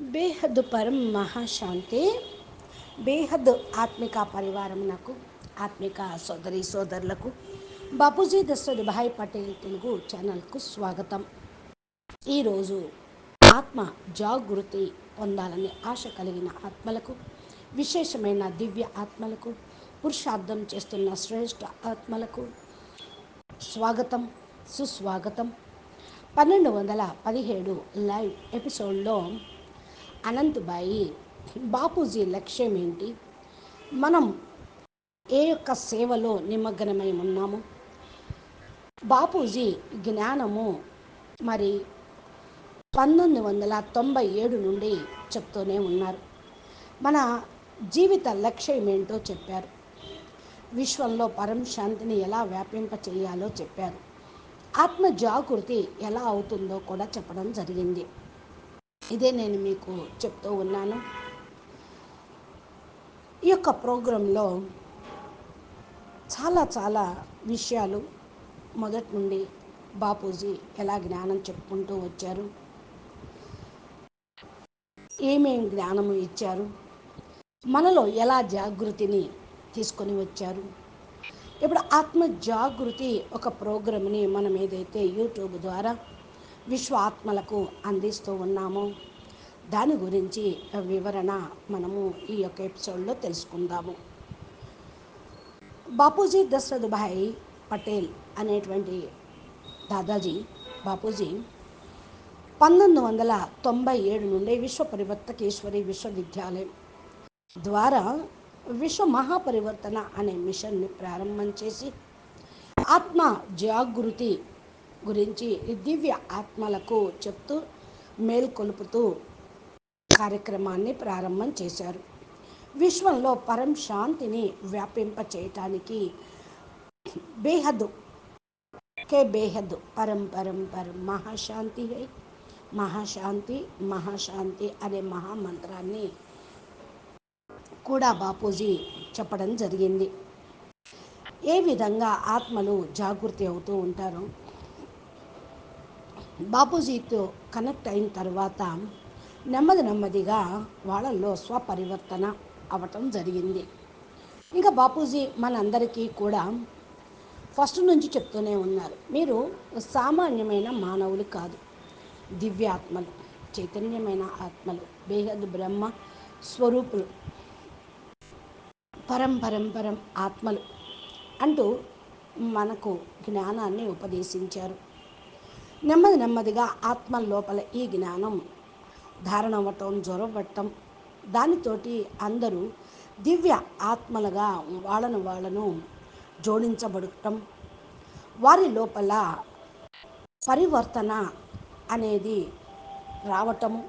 బేహద్ పరం మహాశాంతి. బేహద్ ఆత్మిక పరివారమునకు ఆత్మిక సోదరి సోదరులకు బాపూజీ దశరథ్ భాయ్ పటేల్ తెలుగు ఛానల్కు స్వాగతం. ఈరోజు ఆత్మ జాగృతి పొందాలని ఆశ కలిగిన ఆత్మలకు విశేషమైన దివ్య ఆత్మలకు పురుషార్థం చేస్తున్న శ్రేష్ఠ ఆత్మలకు స్వాగతం సుస్వాగతం. పన్నెండు వందల పదిహేడు లైవ్ ఎపిసోడ్లో అనంతబాయి బాపూజీ లక్ష్యం ఏంటి? మనం ఏ యొక్క సేవలో నిమగ్నమై ఉన్నాము? బాపూజీ జ్ఞానము మరి పంతొమ్మిది వందల తొంభై ఏడు నుండి చెప్తూనే ఉన్నారు. మన జీవిత లక్ష్యం ఏంటో చెప్పారు. విశ్వంలో పరం శాంతిని ఎలా వ్యాపింప చేయాలో చెప్పారు. ఆత్మ జాగృతి ఎలా అవుతుందో కూడా చెప్పడం జరిగింది. ఇదే నేను మీకు చెప్తూ ఉన్నాను. ఈ యొక్క ప్రోగ్రాంలో చాలా చాలా విషయాలు మొదటి నుండి బాపూజీ ఎలా జ్ఞానం చెప్పుకుంటూ వచ్చారు. ఏమేం జ్ఞానము ఇచ్చారు. మనలో ఎలా జాగృతిని తీసుకొని వచ్చారు. ఇప్పుడు ఆత్మ జాగృతి ఒక ప్రోగ్రామ్ని మనం ఏదైతే యూట్యూబ్ ద్వారా విశ్వాత్మలకు అందిస్తూ ఉన్నాము. దాని గురించి వివరణ మనము ఈ యొక్క ఎపిసోడ్లో తెలుసుకుందాము. బాపూజీ దశరథ్ భాయ్ పటేల్ అనేటువంటి దాదాజీ బాపూజీ పంతొమ్మిది వందల తొంభై ఏడు నుండి విశ్వ పరివర్తకేశ్వరి విశ్వవిద్యాలయం ద్వారా విశ్వ మహాపరివర్తన అనే మిషన్ని ప్రారంభం చేసి ఆత్మ జాగృతి గురించి దివ్య ఆత్మలకు చెప్తూ మేల్కొలుపుతూ కార్యక్రమాన్ని ప్రారంభం చేశారు. విశ్వంలో పరం శాంతిని వ్యాపింప చేయటానికి బేహద్ కే బేహద్ పరం పరం పరం మహాశాంతి హై మహాశాంతి మహాశాంతి అనే మహామంత్రాన్ని కూడా బాపూజీ చెప్పడం జరిగింది. ఏ విధంగా ఆత్మలు జాగృతి అవుతూ ఉంటారో బాపూజీతో కనెక్ట్ అయిన తర్వాత నెమ్మది నెమ్మదిగా వాళ్ళల్లో స్వపరివర్తన అవటం జరిగింది. ఇంకా బాపూజీ మనందరికీ కూడా ఫస్ట్ నుంచి చెప్తూనే ఉన్నారు. మీరు సామాన్యమైన మానవులు కాదు. దివ్యాత్మలు చైతన్యమైన ఆత్మలు బేహద్ బ్రహ్మ స్వరూపులు పరం పరం పరం ఆత్మలు అంటూ మనకు జ్ఞానాన్ని ఉపదేశించారు. నెమ్మది నెమ్మదిగా ఆత్మ లోపల ఈ జ్ఞానం. ధారణ అవ్వటం జ్వరపట్టం దానితోటి అందరూ దివ్య ఆత్మలుగా వాళ్ళను వాళ్ళను జోడించబడటం వారి లోపల పరివర్తన అనేది రావటము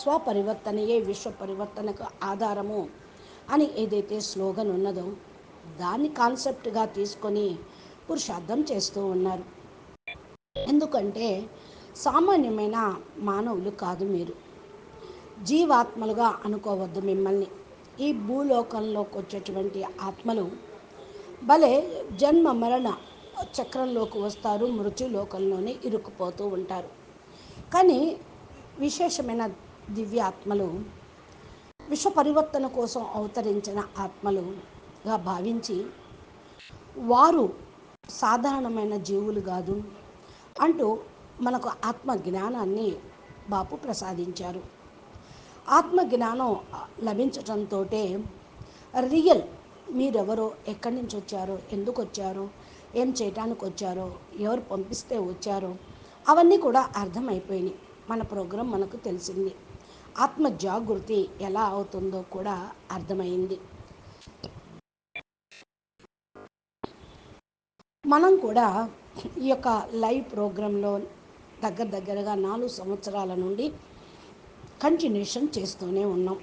స్వపరివర్తనయే విశ్వ పరివర్తనకు ఆధారము అని ఏదైతే స్లోగన్ ఉన్నదో దాన్ని కాన్సెప్ట్గా తీసుకొని పురుషార్థం చేస్తూ ఉన్నారు. ఎందుకంటే సామాన్యమైన మానవులు కాదు మీరు. జీవాత్మలుగా అనుకోవద్దు మిమ్మల్ని. ఈ భూలోకంలోకి వచ్చేటువంటి ఆత్మలు భలే జన్మ మరణ చక్రంలోకి వస్తారు మృత్యులోకంలోనే ఇరుక్కుపోతూ ఉంటారు. కానీ విశేషమైన దివ్యాత్మలు విశ్వ పరివర్తన కోసం అవతరించిన ఆత్మలుగా భావించి వారు సాధారణమైన జీవులు కాదు. అంటూ మనకు ఆత్మ జ్ఞానాన్ని బాపు ప్రసాదించారు. ఆత్మ జ్ఞానం లభించటంతో రియల్ మీరెవరో ఎక్కడి నుంచి వచ్చారో ఎందుకు వచ్చారో ఏం చేయటానికి వచ్చారో ఎవరు పంపిస్తే వచ్చారో అవన్నీ కూడా అర్థమైపోయినాయి. మన ప్రోగ్రాం మనకు తెలిసింది. ఆత్మ జాగృతి ఎలా అవుతుందో కూడా అర్థమైంది. మనం కూడా ఈ యొక్క లైవ్ ప్రోగ్రాంలో దగ్గర దగ్గరగా నాలుగు సంవత్సరాల నుండి కంటిన్యూషన్ చేస్తూనే ఉన్నాం.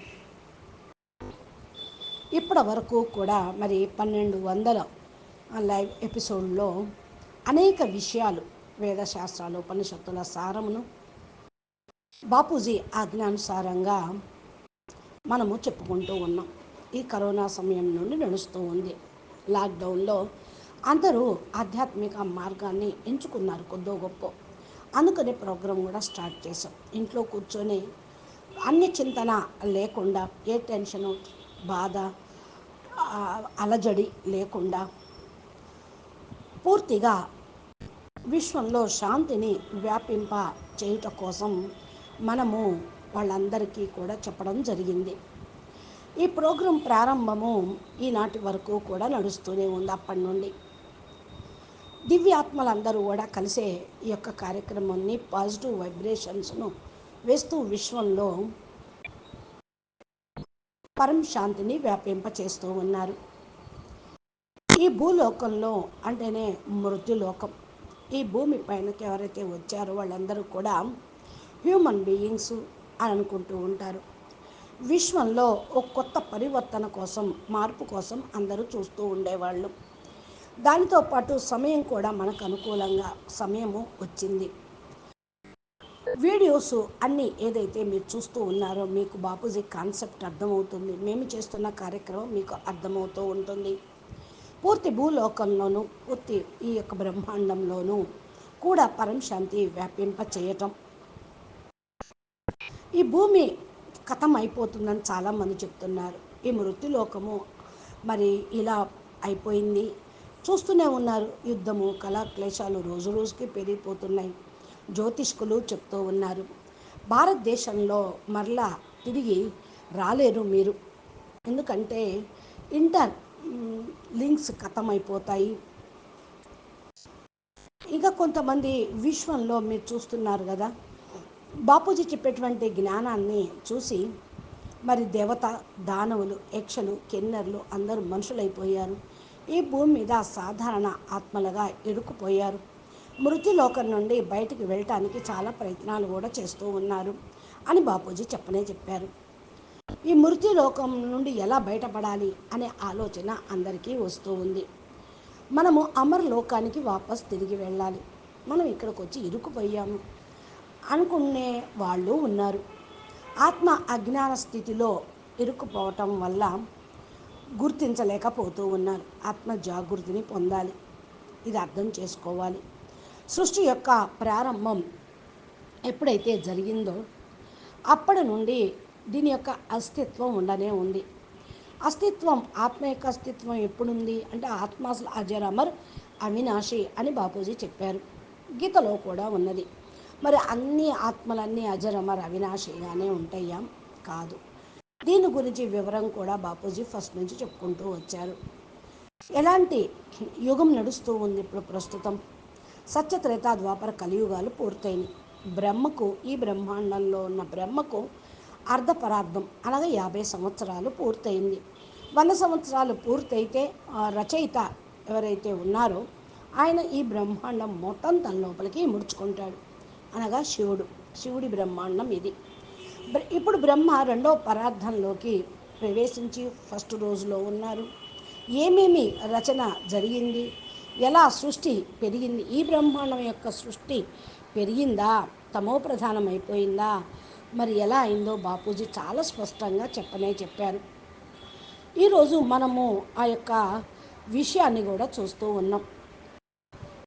ఇప్పటి వరకు కూడా మరి పన్నెండు వందల లైవ్ ఎపిసోడ్లో అనేక విషయాలు వేదశాస్త్రాలు ఉపనిషత్తుల సారమును బాపూజీ ఆజ్ఞానుసారంగా మనము చెప్పుకుంటూ ఉన్నాం. ఈ కరోనా సమయం నుండి నడుస్తూ ఉంది. లాక్డౌన్లో అందరూ ఆధ్యాత్మిక మార్గాన్ని ఎంచుకున్నారు కొద్దో గొప్ప. అందుకనే ప్రోగ్రాం కూడా స్టార్ట్ చేశాం. ఇంట్లో కూర్చొని అన్ని చింతన లేకుండా ఏ టెన్షను బాధ అలజడి లేకుండా పూర్తిగా విశ్వంలో శాంతిని వ్యాపింప చేయుట కోసం మనము వాళ్ళందరికీ కూడా చెప్పడం జరిగింది. ఈ ప్రోగ్రాం ప్రారంభము ఈనాటి వరకు కూడా నడుస్తూనే ఉంది అప్పటి నుండి. దివ్యాత్మలందరూ కూడా కలిసే ఈ యొక్క కార్యక్రమాన్ని పాజిటివ్ వైబ్రేషన్స్ను వేస్తూ విశ్వంలో పరం శాంతిని వ్యాపింప చేస్తూ ఉన్నారు. ఈ భూలోకంలో అంటేనే మృత్యులోకం. ఈ భూమి పైనకి ఎవరైతే వచ్చారో వాళ్ళందరూ కూడా హ్యూమన్ బీయింగ్స్ అని అనుకుంటూ ఉంటారు. విశ్వంలో ఒక కొత్త పరివర్తన కోసం మార్పు కోసం అందరూ చూస్తూ ఉండేవాళ్ళు. దానితో పాటు సమయం కూడా మనకు అనుకూలంగా సమయము వచ్చింది. వీడియోస్ అన్నీ ఏదైతే మీరు చూస్తూ ఉన్నారో మీకు బాపూజీ కాన్సెప్ట్ అర్థమవుతుంది. మేము చేస్తున్న కార్యక్రమం మీకు అర్థమవుతూ ఉంటుంది. పూర్తి భూలోకంలోనూ పూర్తి ఈ యొక్క బ్రహ్మాండంలోనూ కూడా పరం శాంతి వ్యాపింప చేయటం ఈ భూమి కథం అయిపోతుందని చాలామంది చెప్తున్నారు. ఈ మృత్యులోకము మరి ఇలా అయిపోయింది. చూస్తూనే ఉన్నారు. యుద్ధము కళా క్లేశాలు రోజు రోజుకి పెరిగిపోతున్నాయి. జ్యోతిష్కులు చెప్తూ ఉన్నారు. భారతదేశంలో మరలా తిరిగి రాలేరు మీరు. ఎందుకంటే ఇంటర్ లింక్స్ ఖతమైపోతాయి ఇంకా కొంతమంది విశ్వంలో మీరు చూస్తున్నారు కదా. బాపూజీ చెప్పేటువంటి జ్ఞానాన్ని చూసి మరి దేవత దానవులు యక్షలు కెన్నర్లు అందరూ మనుషులైపోయారు. ఈ భూమి మీద సాధారణ ఆత్మలుగా ఇరుక్కుపోయారు. మృత్యులోకం నుండి బయటికి వెళ్ళటానికి చాలా ప్రయత్నాలు కూడా చేస్తూ ఉన్నారు అని బాపూజీ చెప్పనే చెప్పారు. ఈ మృత్యులోకం నుండి ఎలా బయటపడాలి అనే ఆలోచన అందరికీ వస్తూ ఉంది. మనము అమర లోకానికి వాపస్ తిరిగి వెళ్ళాలి. మనం ఇక్కడికి వచ్చి ఇరుక్కుపోయాము అనుకునే వాళ్ళు ఉన్నారు. ఆత్మ అజ్ఞాన స్థితిలో ఇరుక్కుపోవటం వల్ల గుర్తించలేకపోతూ ఉన్నారు. ఆత్మ జాగృతిని పొందాలి. ఇది అర్థం చేసుకోవాలి. సృష్టి యొక్క ప్రారంభం ఎప్పుడైతే జరిగిందో అప్పటి నుండి దీని యొక్క అస్తిత్వం ఉండనే ఉంది. అస్తిత్వం ఆత్మ యొక్క అస్తిత్వం ఎప్పుడుంది? అంటే ఆత్మ అసలు అజరమర్ అవినాశి అని బాపూజీ చెప్పారు. గీతలో కూడా ఉన్నది. మరి అన్ని ఆత్మలన్నీ అజరమర్ అవినాశిగానే ఉంటాయా? కాదు. దీని గురించి వివరం కూడా బాపూజీ ఫస్ట్ నుంచి చెప్పుకుంటూ వచ్చారు. ఎలాంటి యుగం నడుస్తూ ఉంది ఇప్పుడు ప్రస్తుతం? సత్యత్రేతా ద్వాపర కలియుగాలు పూర్తయినాయి. బ్రహ్మకు ఈ బ్రహ్మాండంలో ఉన్న బ్రహ్మకు అర్ధ పరార్థం అనగా యాభై సంవత్సరాలు పూర్తయింది. వంద సంవత్సరాలు పూర్తయితే ఆ రచయిత ఎవరైతే ఉన్నారో ఆయన ఈ బ్రహ్మాండం మొత్తం తన లోపలికి ముడుచుకుంటాడు. అనగా శివుడు. శివుడి బ్రహ్మాండం ఇది. ఇప్పుడు బ్రహ్మ రెండో పరార్థంలోకి ప్రవేశించి ఫస్ట్ రోజులో ఉన్నారు. ఏమేమి రచన జరిగింది? ఎలా సృష్టి పెరిగింది? ఈ బ్రహ్మాండం యొక్క సృష్టి పెరిగిందా? తమో ప్రధానమైపోయిందా? మరి ఎలా అయిందో బాపూజీ చాలా స్పష్టంగా చెప్పనే చెప్పారు. ఈరోజు మనము ఆ యొక్క విషయాన్ని కూడా చూస్తూ ఉన్నాం.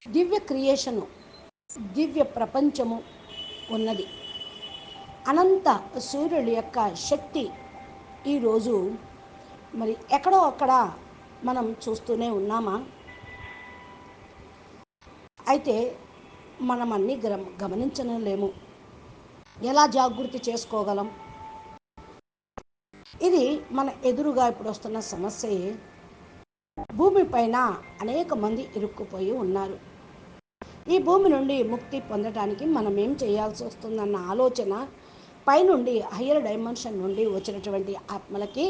దివ్య క్రియేషను దివ్య ప్రపంచము ఉన్నది. అనంత సూర్యుడి యొక్క శక్తి ఈరోజు మరి ఎక్కడో అక్కడ మనం చూస్తూనే ఉన్నామా? అయితే మనం అన్నీ గమ గమనించలేము ఎలా జాగృతి చేసుకోగలం? ఇది మన ఎదురుగా ఇప్పుడు వస్తున్న సమస్యే. భూమి పైన అనేక మంది ఇరుక్కుపోయి ఉన్నారు. ఈ భూమి నుండి ముక్తి పొందడానికి మనం ఏం చేయాల్సి వస్తుందన్న ఆలోచన పైనుండి హయ్యర్ డైమెన్షన్ నుండి వచ్చినటువంటి ఆత్మలకి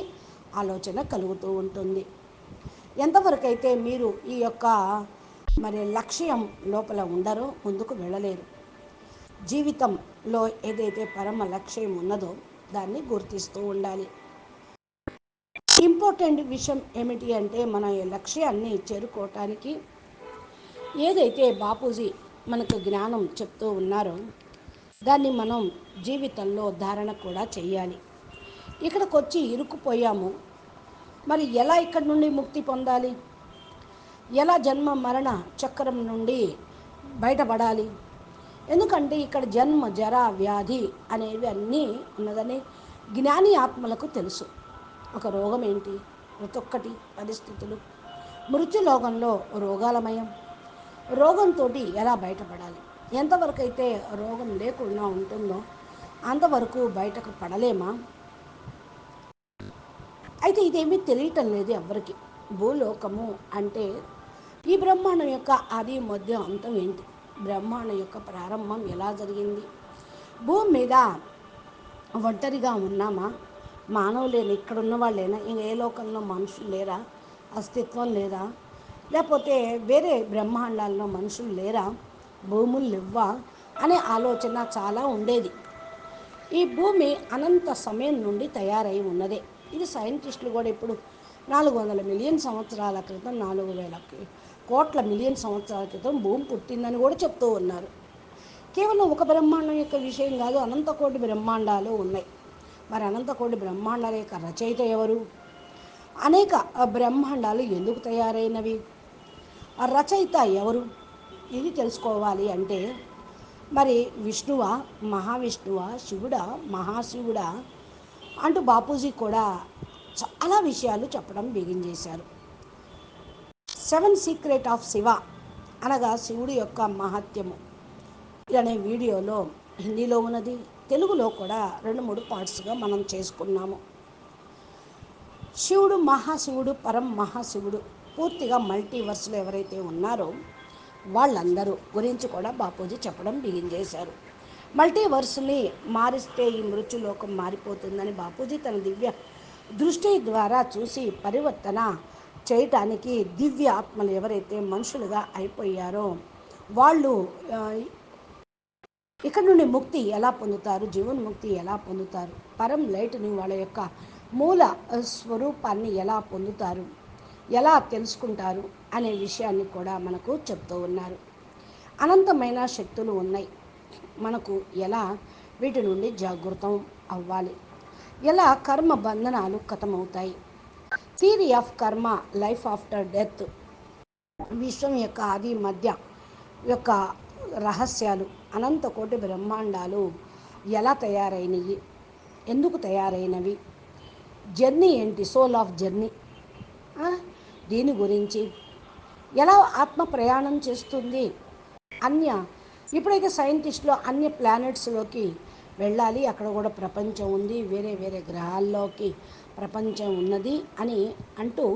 ఆలోచన కలుగుతూ ఉంటుంది. ఎంతవరకు అయితే మీరు ఈ యొక్క మరి లక్ష్యం లోపల ఉండరో ముందుకు వెళ్ళలేరు. జీవితంలో ఏదైతే పరమ లక్ష్యం ఉన్నదో దాన్ని గుర్తిస్తూ ఉండాలి. ఇంపార్టెంట్ విషయం ఏమిటి అంటే మన లక్ష్యాన్ని చేరుకోవటానికి ఏదైతే బాపూజీ మనకు జ్ఞానం చెప్తూ ఉన్నారో దాన్ని మనం జీవితంలో ధారణ కూడా చేయాలి ఇక్కడికి వచ్చి ఇరుక్కుపోయాము. మరి ఎలా ఇక్కడి నుండి ముక్తి పొందాలి? ఎలా జన్మ మరణ చక్రం నుండి బయటపడాలి? ఎందుకంటే ఇక్కడ జన్మ జర వ్యాధి అనేవి అన్నీ ఉన్నదని జ్ఞాని ఆత్మలకు తెలుసు. ఒక రోగం ఏంటి? ప్రతి ఒక్కటి పరిస్థితులు. మృత్యులోకంలో రోగాలమయం రోగంతో ఎలా బయటపడాలి? ఎంతవరకు అయితే రోగం లేకుండా ఉంటుందో అంతవరకు బయటకు పడలేమా? అయితే ఇదేమీ తెలియటం లేదు ఎవరికి భూలోకము అంటే ఈ బ్రహ్మాండం యొక్క ఆది మధ్య అంతం ఏంటి? బ్రహ్మాండం యొక్క ప్రారంభం ఎలా జరిగింది? భూమి మీద ఒంటరిగా ఉన్నామా? మానవులేని? ఇక్కడ ఉన్న వాళ్ళేనా? ఇంకా ఏ లోకంలో మనుషులు లేరా? అస్తిత్వం లేదా? లేకపోతే వేరే బ్రహ్మాండాల్లో మనుషులు లేరా? భూములు అనే ఆలోచన చాలా ఉండేది. ఈ భూమి అనంత సమయం నుండి తయారై ఉన్నదే. ఇది సైంటిస్టులు కూడా ఇప్పుడు నాలుగు వందల మిలియన్ సంవత్సరాల క్రితం నాలుగు వేల కోట్ల మిలియన్ సంవత్సరాల క్రితం భూమి పుట్టిందని కూడా చెప్తూ ఉన్నారు. కేవలం ఒక బ్రహ్మాండం యొక్క విషయం కాదు అనంతకోటి బ్రహ్మాండాలు ఉన్నాయి. మరి అనంతకోటి బ్రహ్మాండాల యొక్క రచయిత ఎవరు? అనేక బ్రహ్మాండాలు ఎందుకు తయారైనవి? ఆ రచయిత ఎవరు? ఇది తెలుసుకోవాలి అంటే మరి విష్ణువ మహావిష్ణువ శివుడా మహాశివుడా అంటూ బాపూజీ కూడా చాలా విషయాలు చెప్పడం బిగించేశారు. సెవెన్ సీక్రెట్ ఆఫ్ శివ అనగా శివుడి యొక్క మహత్యము అనే వీడియోలో హిందీలో ఉన్నది తెలుగులో కూడా రెండు మూడు పార్ట్స్గా మనం చేసుకున్నాము. శివుడు మహాశివుడు పరం మహాశివుడు పూర్తిగా మల్టీవర్స్లో ఎవరైతే ఉన్నారో వాళ్ళందరూ గురించి కూడా బాపూజీ చెప్పడం బిగించేశారు. మల్టీవర్స్ని మారిస్తే ఈ మృత్యులోకం మారిపోతుందని బాపూజీ తన దివ్య దృష్టి ద్వారా చూసి పరివర్తన చేయటానికి దివ్య ఆత్మలు ఎవరైతే మనుషులుగా అయిపోయారో వాళ్ళు ఇక్కడ నుండి ముక్తి ఎలా పొందుతారు? జీవన్ముక్తి ఎలా పొందుతారు? పరం లైట్ని వాళ్ళ యొక్క మూల స్వరూపాన్ని ఎలా పొందుతారు? ఎలా తెలుసుకుంటారు అనే విషయాన్ని కూడా మనకు చెప్తూ ఉన్నారు. అనంతమైన శక్తులు ఉన్నాయి. మనకు ఎలా వీటి నుండి జాగృతం అవ్వాలి? ఎలా కర్మ బంధనాలు కథమవుతాయి? Theory of karma life after death విశ్వం యొక్క ఆది మధ్య యొక్క రహస్యాలు అనంత కోటి బ్రహ్మాండాలు ఎలా తయారైనవి ఎందుకు తయారైనవి? జర్నీ ఏంటి? Soul of journey. దీని గురించి. ఎలా ఆత్మ ప్రయాణం చేస్తుంది? అన్య ఇప్పుడైతే సైంటిస్టులు అన్య ప్లానెట్స్లోకి వెళ్ళాలి. అక్కడ కూడా ప్రపంచం ఉంది. వేరే వేరే గ్రహాల్లోకి ప్రపంచం ఉన్నది అని అంటూ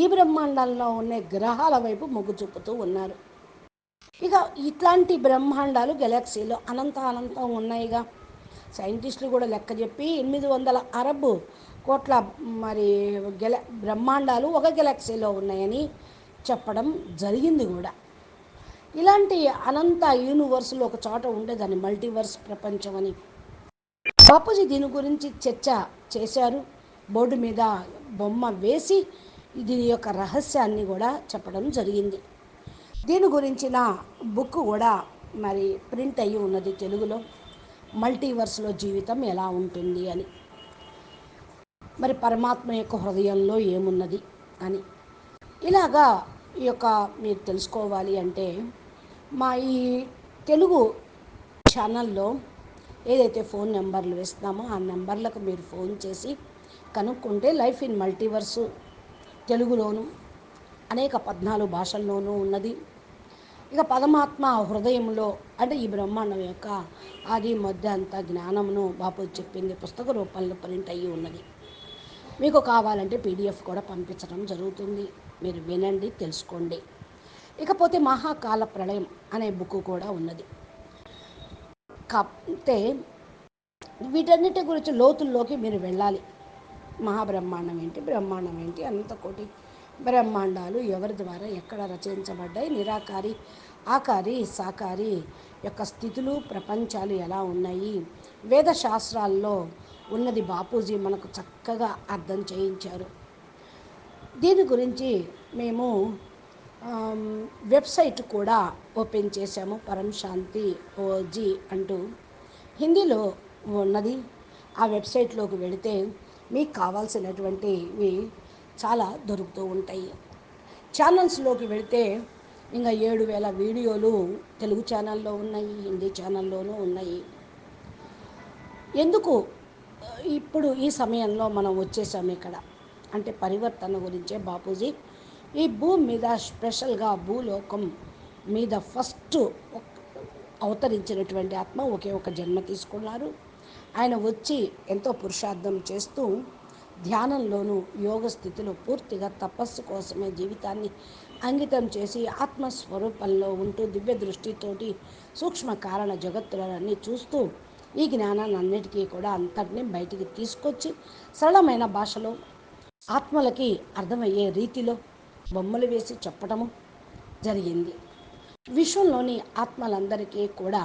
ఈ బ్రహ్మాండంలో ఉన్న గ్రహాల వైపు మొగ్గు చూపుతూ ఉన్నారు. ఇక ఇట్లాంటి బ్రహ్మాండాలు గెలాక్సీలో అనంత అనంతం ఉన్నాయిగా. సైంటిస్టులు కూడా లెక్క చెప్పి ఎనిమిది వందల అరబ్ కోట్ల మరి గెల బ్రహ్మాండాలు ఒక గెలాక్సీలో ఉన్నాయని చెప్పడం జరిగింది కూడా. ఇలాంటి అనంత యూనివర్స్లో ఒక చోట ఉండేదాన్ని మల్టీవర్స్ ప్రపంచం అని. బాపూజీ దీని గురించి చర్చ చేశారు. బోర్డు మీద బొమ్మ వేసి దీని యొక్క రహస్యాన్ని కూడా చెప్పడం జరిగింది. దీని గురించిన బుక్ కూడా మరి ప్రింట్ అయ్యి ఉన్నది తెలుగులో. మల్టీవర్స్లో జీవితం ఎలా ఉంటుంది అని. మరి పరమాత్మ యొక్క హృదయంలో ఏమున్నది అని. ఇలాగా ఈ యొక్క మీరు తెలుసుకోవాలి అంటే మా ఈ తెలుగు ఛానల్లో ఏదైతే ఫోన్ నెంబర్లు వేస్తున్నామో ఆ నెంబర్లకు మీరు ఫోన్ చేసి కనుక్కుంటే లైఫ్ ఇన్ మల్టీవర్సు తెలుగులోను అనేక పద్నాలుగు భాషల్లోనూ ఉన్నది. ఇక పరమాత్మ హృదయంలో అంటే ఈ బ్రహ్మాండం యొక్క ఆది మధ్య అంత జ్ఞానమును బాపు చెప్పింది పుస్తక రూపంలో ప్రింట్ అయ్యి ఉన్నది. మీకు కావాలంటే పీడిఎఫ్ కూడా పంపించడం జరుగుతుంది. మీరు వినండి తెలుసుకోండి. ఇకపోతే మహాకాల ప్రళయం అనే బుక్ కూడా ఉన్నది. కాకపోతే వీటన్నిటి గురించి లోతుల్లోకి మీరు వెళ్ళాలి. మహాబ్రహ్మాండం ఏంటి బ్రహ్మాండం ఏంటి అంత కోటి బ్రహ్మాండాలు ఎవరి ద్వారా ఎక్కడ రచించబడ్డాయి నిరాకారి ఆకారి సాకారి యొక్క స్థితులు ప్రపంచాలు ఎలా ఉన్నాయి వేద శాస్త్రాల్లో ఉన్నది బాపూజీ మనకు చక్కగా అర్థం చేయించారు. దీని గురించి మేము వెబ్సైట్ కూడా ఓపెన్ చేశాము పరం శాంతి ఓజీ అంటూ. హిందీలో ఉన్నది. ఆ వెబ్సైట్లోకి వెళితే మీకు కావాల్సినటువంటివి చాలా దొరుకుతూ ఉంటాయి. ఛానల్స్లోకి వెళితే ఇంకా ఏడు వేల వీడియోలు తెలుగు ఛానల్లో ఉన్నాయి హిందీ ఛానల్లోనూ ఉన్నాయి. ఎందుకు ఇప్పుడు ఈ సమయంలో మనం వచ్చేసాం ఇక్కడ. అంటే పరివర్తన గురించే బాపూజీ. ఈ భూమి మీద స్పెషల్గా భూలోకం మీద ఫస్ట్ అవతరించినటువంటి ఆత్మ ఒకే ఒక జన్మ తీసుకున్నారు. ఆయన వచ్చి ఎంతో పురుషార్థం చేస్తూ ధ్యానంలోనూ యోగ స్థితిలో పూర్తిగా తపస్సు కోసమే జీవితాన్ని అంకితం చేసి ఆత్మస్వరూపంలో ఉంటూ దివ్య దృష్టితోటి సూక్ష్మ కారణ జగత్తులన్నీ చూస్తూ ఈ జ్ఞానాన్ని అన్నిటికీ కూడా అంతటిని బయటికి తీసుకొచ్చి సరళమైన భాషలో ఆత్మలకి అర్థమయ్యే రీతిలో బొమ్మలు వేసి చెప్పటము జరిగింది. విశ్వంలోని ఆత్మలందరికీ కూడా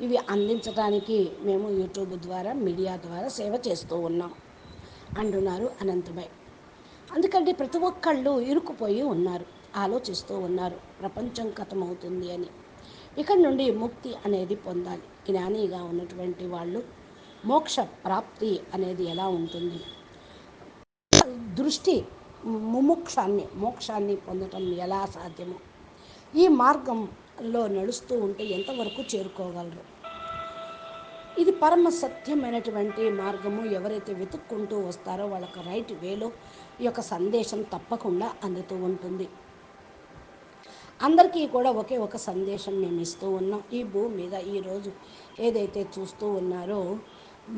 ఇవి అందించడానికి మేము యూట్యూబ్ ద్వారా మీడియా ద్వారా సేవ చేస్తూ ఉన్నాం అంటున్నారు అనంతభాయ్ అందుకంటే ప్రతి ఒక్కళ్ళు ఇరుక్కుపోయి ఉన్నారు ఆలోచిస్తూ ఉన్నారు ప్రపంచం కథమవుతుంది అని. ఇక్కడ నుండి ముక్తి అనేది పొందాలి. జ్ఞానిగా ఉన్నటువంటి వాళ్ళు మోక్ష ప్రాప్తి అనేది ఎలా ఉంటుంది? దృష్టి ముముక్షాన్ని మోక్షాన్ని పొందటం ఎలా సాధ్యమో? ఈ మార్గంలో నడుస్తూ ఉంటే ఎంతవరకు చేరుకోగలరు? ఇది పరమ సత్యమైనటువంటి మార్గము. ఎవరైతే వెతుక్కుంటూ వస్తారో వాళ్ళకి రైట్ వేలో ఈ యొక్క సందేశం తప్పకుండా అందుతూ ఉంటుంది. అందరికీ కూడా ఒకే ఒక సందేశం మేము ఇస్తూ ఉన్నాం. ఈ భూమి మీద ఈరోజు ఏదైతే చూస్తూ ఉన్నారో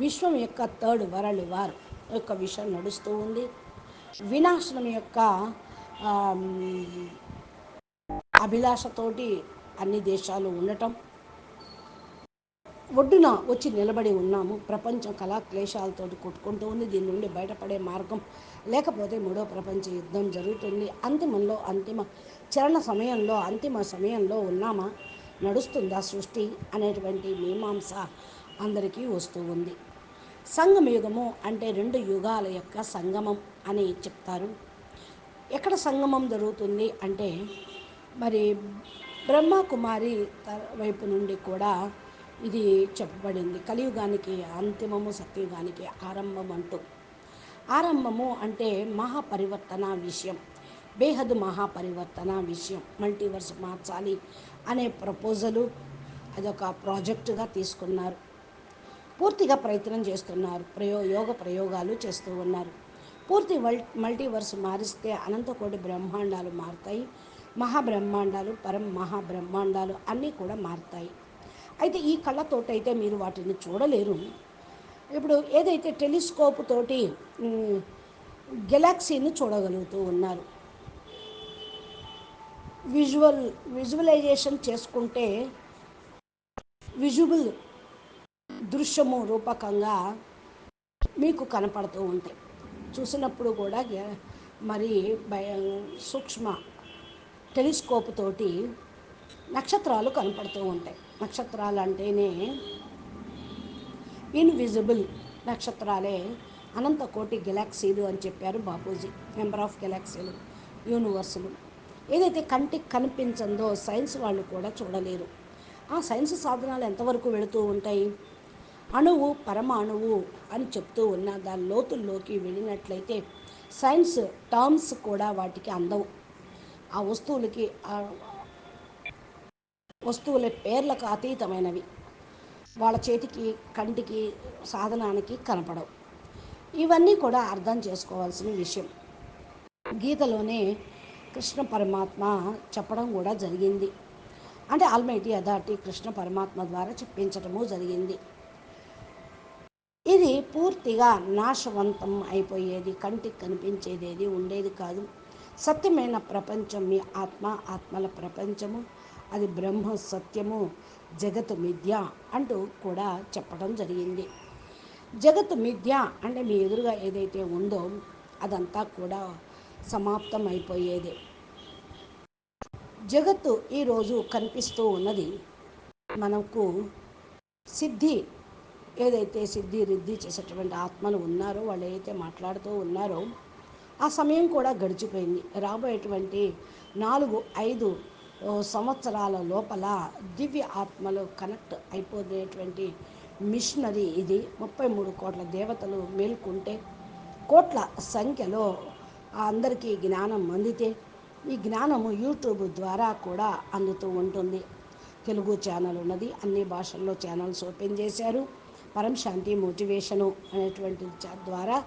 విశ్వం యొక్క థర్డ్ వరల్డ్ వార్ యొక్క విషయం నడుస్తూ ఉంది. వినాశనం యొక్క అభిలాషతోటి అన్ని దేశాలు ఉండటం ఒడ్డున వచ్చి నిలబడి ఉన్నాము. ప్రపంచం కళా క్లేశాలతో కొట్టుకుంటూ ఉంది. దీని నుండి బయటపడే మార్గం లేకపోతే మూడో ప్రపంచ యుద్ధం జరుగుతుంది. అంతిమంలో అంతిమ చరణ సమయంలో అంతిమ సమయంలో ఉన్నామా? నడుస్తుందా సృష్టి అనేటువంటి మీమాంస అందరికీ వస్తూ ఉంది. సంగమయుగము అంటే రెండు యుగాల యొక్క సంగమం అని చెప్తారు. ఎక్కడ సంగమం జరుగుతుంది అంటే మరి బ్రహ్మకుమారి వైపు నుండి కూడా ఇది చెప్పబడింది. కలియుగానికి అంతిమము సత్యయుగానికి ఆరంభం అంటూ ఆరంభము అంటే మహాపరివర్తన విషయం. బేహద్ మహాపరివర్తన విషయం. మల్టీవర్స్ మార్చాలి అనే ప్రపోజలు అదొక ప్రాజెక్టుగా తీసుకున్నారు. పూర్తిగా ప్రయత్నం చేస్తున్నారు. ప్రయో యోగ ప్రయోగాలు చేస్తూ ఉన్నారు. పూర్తి వల్ మల్టీవర్స్ మారిస్తే అనంతకోటి బ్రహ్మాండాలు మారుతాయి. మహాబ్రహ్మాండాలు పరం మహాబ్రహ్మాండాలు అన్నీ కూడా మారుతాయి. అయితే ఈ కళ్ళతోటైతే మీరు వాటిని చూడలేరు. ఇప్పుడు ఏదైతే టెలిస్కోప్ తోటి గెలాక్సీని చూడగలుగుతూ ఉన్నారు. విజువల్ విజువలైజేషన్ చేసుకుంటే విజువల్ దృశ్యము రూపకంగా మీకు కనపడుతూ ఉంటాయి. చూసినప్పుడు కూడా మరి సూక్ష్మ టెలిస్కోప్ తోటి నక్షత్రాలు కనపడుతూ ఉంటాయి. నక్షత్రాలు అంటేనే ఇన్విజిబుల్ నక్షత్రాలే. అనంత కోటి గెలాక్సీలు అని చెప్పారు బాపూజీ. నెంబర్ ఆఫ్ గెలాక్సీలు యూనివర్సులు ఏదైతే కంటికి కనిపించిందో సైన్స్ వాళ్ళు కూడా చూడలేరు. ఆ సైన్స్ సాధనాలు ఎంతవరకు వెళుతూ ఉంటాయి? అణువు పరమాణువు అని చెప్తూ ఉన్న దాని లోతుల్లోకి వెళ్ళినట్లయితే సైన్స్ టర్మ్స్ కూడా వాటికి అందవు. ఆ వస్తువులకి వస్తువుల పేర్లకు అతీతమైనవి. వాళ్ళ చేతికి కంటికి సాధనానికి కనపడవు. ఇవన్నీ కూడా అర్థం చేసుకోవాల్సిన విషయం. గీతలోనే కృష్ణ పరమాత్మ చెప్పడం కూడా జరిగింది. అంటే ఆల్మైటీ అథారిటీ కృష్ణ పరమాత్మ ద్వారా చెప్పించటము జరిగింది. ఇది పూర్తిగా నాశవంతం అయిపోయేది కంటికి కనిపించేది ఉండేది కాదు. సత్యమైన ప్రపంచం మీ ఆత్మ ఆత్మల ప్రపంచము. అది బ్రహ్మ సత్యము జగత్ మిథ్య అంటూ కూడా చెప్పడం జరిగింది. జగత్ మిథ్య అంటే మీ ఎదురుగా ఏదైతే ఉందో అదంతా కూడా సమాప్తం అయిపోయేది జగత్తు ఈరోజు కనిపిస్తూ ఉన్నది. మనకు సిద్ధి ఏదైతే సిద్ధి రిద్ధి చేసేటువంటి ఆత్మలు ఉన్నారో వాళ్ళు ఏదైతే మాట్లాడుతూ ఉన్నారో ఆ సమయం కూడా గడిచిపోయింది. రాబోయేటువంటి నాలుగు ఐదు సంవత్సరాల లోపల దివ్య ఆత్మలు కనెక్ట్ అయిపోయేటువంటి మిషనరీ ఇది. ముప్పై మూడు కోట్ల దేవతలు మేల్కొంటే కోట్ల సంఖ్యలో అందరికీ జ్ఞానం అందితే ఈ జ్ఞానము యూట్యూబ్ ద్వారా కూడా అందుతూ ఉంటుంది. తెలుగు ఛానల్ ఉన్నది. అన్ని భాషల్లో ఛానల్స్ ఓపెన్ చేశారు. పరం శాంతి మోటివేషను అనేటువంటి ద్వారా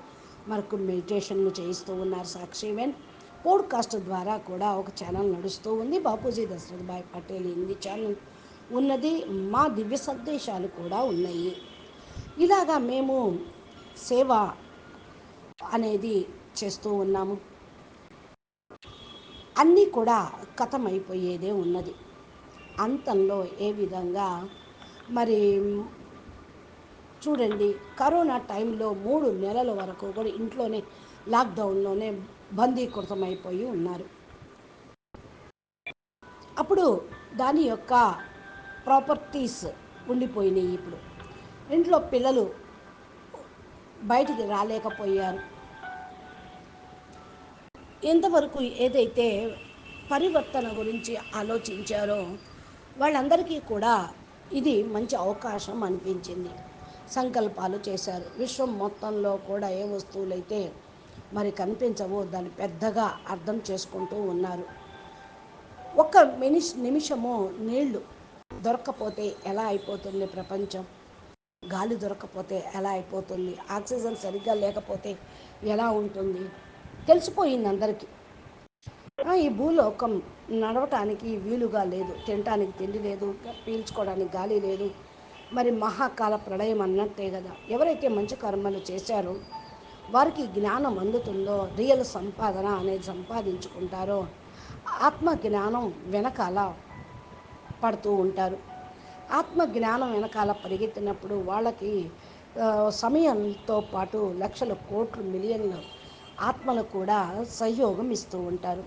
మనకు మెడిటేషన్లు చేయిస్తూ ఉన్నారు సాక్షివెన్ పోడ్కాస్ట్ ద్వారా కూడా ఒక ఛానల్ నడుస్తూ ఉంది. బాపూజీ దశరథ్ భాయ్ పటేల్ హిందీ ఛానల్ ఉన్నది. మా దివ్య సందేశాలు కూడా ఉన్నాయి. ఇలాగా మేము సేవ అనేది చేస్తూ ఉన్నాము. అన్నీ కూడా కథమైపోయేదే ఉన్నది. అంతంలో ఏ విధంగా? మరి చూడండి కరోనా టైంలో మూడు నెలల వరకు కూడా ఇంట్లోనే లాక్డౌన్లోనే బందీకృతమైపోయి ఉన్నారు. అప్పుడు దాని యొక్క ప్రాపర్టీస్ ఉండిపోయినాయి ఇప్పుడు. ఇంట్లో పిల్లలు బయటికి రాలేకపోయారు. ఎంతవరకు ఏదైతే పరివర్తన గురించి ఆలోచించారో వాళ్ళందరికీ కూడా ఇది మంచి అవకాశం అనిపించింది. సంకల్పాలు చేశారు. విశ్వం మొత్తంలో కూడా ఏ వస్తువులైతే మరి కనిపించవో దాన్ని పెద్దగా అర్థం చేసుకుంటూ ఉన్నారు. ఒక్క మినిష్ నిమిషము నీళ్ళు దొరక్కపోతే ఎలా అయిపోతుంది ప్రపంచం? గాలి దొరకకపోతే ఎలా అయిపోతుంది? ఆక్సిజన్ సరిగ్గా లేకపోతే ఎలా ఉంటుంది? తెలిసిపోయింది అందరికీ. ఈ భూలోకం నడవటానికి వీలుగా లేదు. తినటానికి తిండి లేదు పీల్చుకోవడానికి గాలి లేదు. మరి మహాకాల ప్రళయం అన్నట్టే కదా. ఎవరైతే మంచి కర్మలు చేశారో వారికి జ్ఞానం అందుతుందో రియల్ సంపాదన అనేది సంపాదించుకుంటారో ఆత్మ జ్ఞానం వెనకాల పడుతూ ఉంటారు. ఆత్మ జ్ఞానం వెనకాల పరిగెత్తినప్పుడు వాళ్ళకి సమయంతో పాటు లక్షల కోట్లు మిలియన్లు ఆత్మలు కూడా సహయోగం ఇస్తూ ఉంటారు.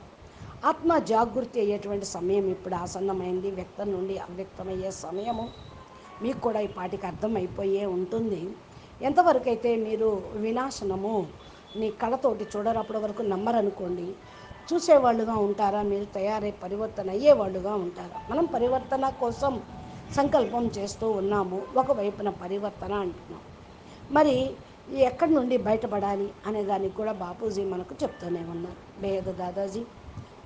ఆత్మ జాగృతి అయ్యేటువంటి సమయం ఇప్పుడు ఆసన్నమైంది. వ్యక్తం నుండి అవ్యక్తమయ్యే సమయము మీకు కూడా ఈ పాటికి అర్థమైపోయే ఉంటుంది. ఎంతవరకు అయితే మీరు వినాశనము నీ కళతోటి చూడరు అప్పటి వరకు నమ్మరనుకోండి చూసేవాళ్ళుగా ఉంటారా మీరు తయారై పరివర్తన అయ్యేవాళ్ళుగా ఉంటారా? మనం పరివర్తన కోసం సంకల్పం చేస్తూ ఉన్నాము ఒకవైపున పరివర్తన అంటున్నాం. మరి ఎక్కడి నుండి బయటపడాలి అనే దానికి కూడా బాపూజీ మనకు చెప్తూనే ఉన్నారు. బేద దాదాజీ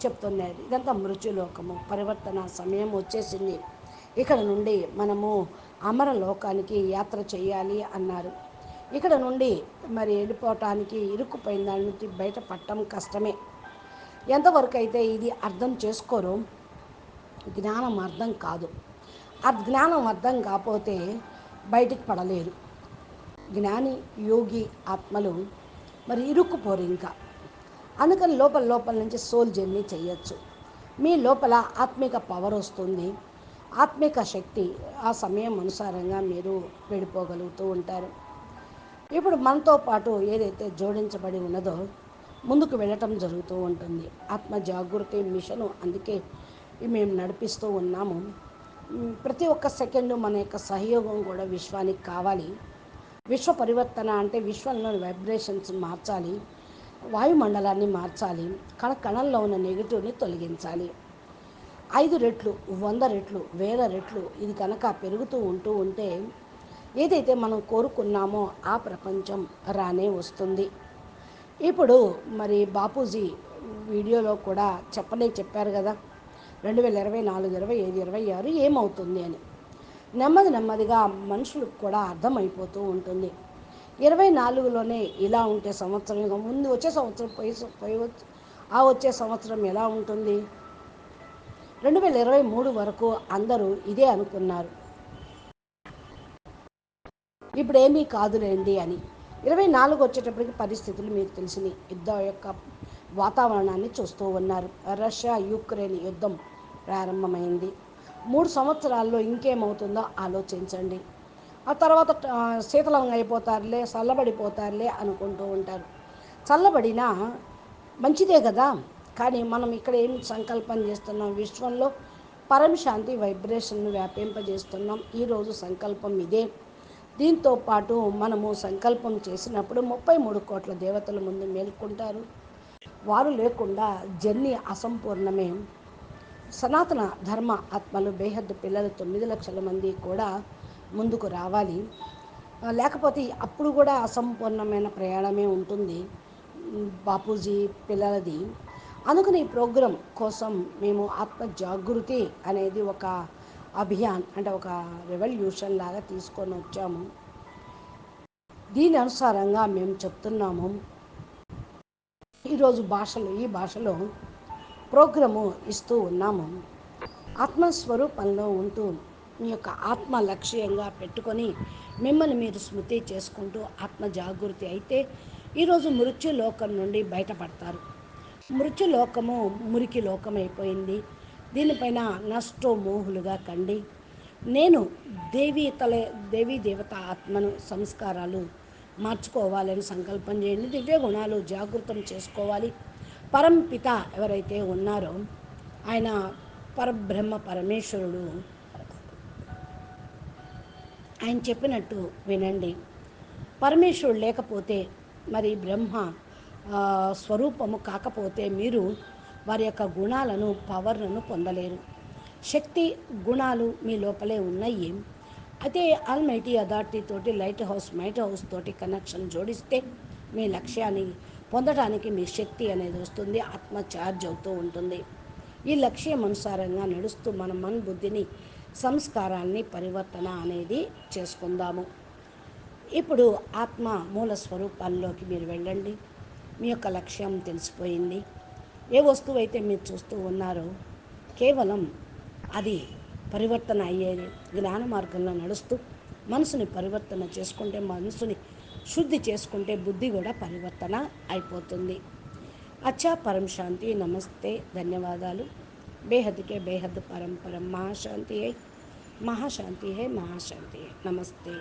చెప్తున్నారు. ఇదంతా మృత్యులోకము పరివర్తన సమయం వచ్చేసింది. ఇక్కడ నుండి మనము అమరలోకానికి యాత్ర చేయాలి అన్నారు. ఇక్కడ నుండి మరి వెళ్ళిపోవటానికి ఇరుక్కుపోయిన దాని నుంచి బయటపడటం కష్టమే. ఎంతవరకు అయితే ఇది అర్థం చేసుకోరో జ్ఞానం అర్థం కాదు. ఆ జ్ఞానం అర్థం కాకపోతే బయటికి పడలేరు. జ్ఞాని యోగి ఆత్మలు మరి ఇరుక్కుపోరు ఇంకా. అందుకని లోపల లోపల నుంచి సోల్ జర్నీ చేయొచ్చు. మీ లోపల ఆత్మిక పవర్ వస్తుంది. ఆత్మిక శక్తి ఆ సమయం అనుసారంగా మీరు వెళ్ళిపోగలుగుతూ ఉంటారు. ఇప్పుడు మనతో పాటు ఏదైతే జోడించబడి ఉన్నదో ముందుకు వెళ్ళటం జరుగుతూ ఉంటుంది. ఆత్మ జాగృతి మిషను అందుకే మేము నడిపిస్తూ ఉన్నాము. ప్రతి ఒక్క సెకండ్ మన యొక్క సహయోగం కూడా విశ్వానికి కావాలి. విశ్వ పరివర్తన అంటే విశ్వంలోని వైబ్రేషన్స్ మార్చాలి. వాయుమండలాన్ని మార్చాలి. కణ కణంలో ఉన్న నెగిటివ్ని తొలగించాలి. ఐదు రెట్లు వంద రెట్లు వేల రెట్లు ఇది కనుక పెరుగుతూ ఉంటూ ఉంటే ఏదైతే మనం కోరుకున్నామో ఆ ప్రపంచం రానే వస్తుంది. ఇప్పుడు మరి బాపూజీ వీడియోలో కూడా చెప్పనే చెప్పారు కదా రెండు వేల ఇరవై నాలుగు ఇరవై ఐదు ఇరవై ఆరు ఏమవుతుంది అని. నెమ్మది నెమ్మదిగా మనుషులకు కూడా అర్థమైపోతూ ఉంటుంది. ఇరవై నాలుగులోనే ఇలా ఉంటే సంవత్సరం ముందు వచ్చే సంవత్సరం పోయి పోయి ఆ వచ్చే సంవత్సరం ఎలా ఉంటుంది? రెండు వేల ఇరవై మూడు వరకు అందరూ ఇదే అనుకున్నారు. ఇప్పుడు ఏమీ కాదులేండి అని. ఇరవై నాలుగు వచ్చేటప్పటికి పరిస్థితులు మీకు తెలిసినాయి. యుద్ధం యొక్క వాతావరణాన్ని చూస్తూ ఉన్నారు. రష్యా యుక్రెయిన్ యుద్ధం ప్రారంభమైంది. మూడు సంవత్సరాల్లో ఇంకేమవుతుందో ఆలోచించండి. ఆ తర్వాత శీతలం శీతలంగా అయిపోతారులే చల్లబడిపోతారులే అనుకుంటూ ఉంటారు. చల్లబడినా మంచిదే కదా? కానీ మనం ఇక్కడ ఏం సంకల్పం చేస్తున్నాం? విశ్వంలో పరమశాంతి వైబ్రేషన్ను వ్యాపింపజేస్తున్నాం. ఈరోజు సంకల్పం ఇదే. దీంతో పాటు మనము సంకల్పం చేసినప్పుడు ముప్పై మూడు కోట్ల దేవతల ముందు మేల్కొంటారు. వారు లేకుండా జర్నీ అసంపూర్ణమే. సనాతన ధర్మ ఆత్మలు బేహద్దు పిల్లలు తొమ్మిది లక్షల మంది కూడా ముందుకు రావాలి. లేకపోతే అప్పుడు కూడా అసంపూర్ణమైన ప్రయాణమే ఉంటుంది. బాపూజీ పిల్లలది. అందుకని ఈ ప్రోగ్రాం కోసం మేము ఆత్మ జాగృతి అనేది ఒక అభియాన్ అంటే ఒక రెవల్యూషన్ లాగా తీసుకొని వచ్చాము. దీని అనుసారంగా మేము చెప్తున్నాము. ఈరోజు భాషలో ఈ భాషలో ప్రోగ్రాము ఇస్తూ ఉన్నాము. ఆత్మస్వరూపంలో ఉంటూ మీ యొక్క ఆత్మ లక్ష్యంగా పెట్టుకొని మిమ్మల్ని మీరు స్మృతి చేసుకుంటూ ఆత్మ జాగృతి అయితే ఈరోజు మృత్యు లోకం నుండి బయటపడతారు. మృత్యు లోకము మురికి లోకం అయిపోయింది దీనిపైన నష్టో మోహులుగా కండి. నేను దేవీ తల దేవీ దేవత ఆత్మను సంస్కారాలు మార్చుకోవాలని సంకల్పం చేయండి. దివ్య గుణాలు జాగృతం చేసుకోవాలి. పరంపిత ఎవరైతే ఉన్నారో ఆయన పరబ్రహ్మ పరమేశ్వరుడు. ఆయన చెప్పినట్టు వినండి. పరమేశ్వరుడు లేకపోతే మరి బ్రహ్మ స్వరూపము కాకపోతే మీరు వారి యొక్క గుణాలను పవర్లను పొందలేరు. శక్తి గుణాలు మీ లోపలే ఉన్నాయి. అయితే ఆల్మైటీ అథారిటీ తోటి లైట్ హౌస్ మైట్ హౌస్ తోటి కనెక్షన్ జోడిస్తే మీ లక్ష్యాన్ని పొందడానికి మీ శక్తి అనేది వస్తుంది ఆత్మ ఛార్జ్ అవుతూ ఉంటుంది. ఈ లక్ష్యం అనుసారంగా నడుస్తూ మన మన్ బుద్ధిని సంస్కారాన్ని పరివర్తన అనేది చేసుకుందాము. ఇప్పుడు ఆత్మ మూల స్వరూపాల్లోకి మీరు వెళ్ళండి. మీ యొక్క లక్ష్యం తెలిసిపోయింది. ఏ వస్తువు అయితే మీరు చూస్తూ ఉన్నారో కేవలం అది పరివర్తన అయ్యేది జ్ఞాన మార్గంలో నడుస్తూ మనసుని పరివర్తన చేసుకుంటే మనసుని శుద్ధి చేసుకుంటే బుద్ధి కూడా పరివర్తన అయిపోతుంది. అచ్చా పరం శాంతి నమస్తే ధన్యవాదాలు. బేహద్కే బేహద్ పరం పరం మహాశాంతి హై మహాశాంతి హై మహాశాంతి హై. నమస్తే.